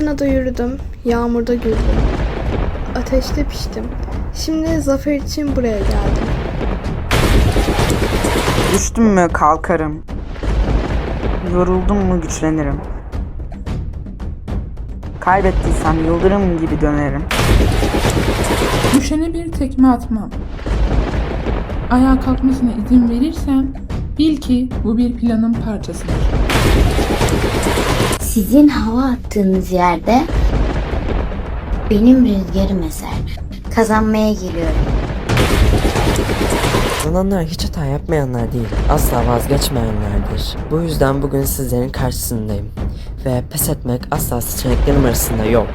Fırtınada yürüdüm, yağmurda güldüm. Ateşte piştim. Şimdi zafer için buraya geldim. Düştüm mü kalkarım. Yoruldum mu güçlenirim. Kaybettiysem yıldırım gibi dönerim. Düşene bir tekme atmam. Ayağa kalkmasına izin verirsem bil ki bu bir planın parçasıdır. Sizin hava attığınız yerde benim rüzgarım eser. Kazanmaya geliyorum. Kazananlar hiç hata yapmayanlar değil, asla vazgeçmeyenlerdir. Bu yüzden bugün sizlerin karşısındayım. Ve pes etmek asla seçeneklerim arasında yok.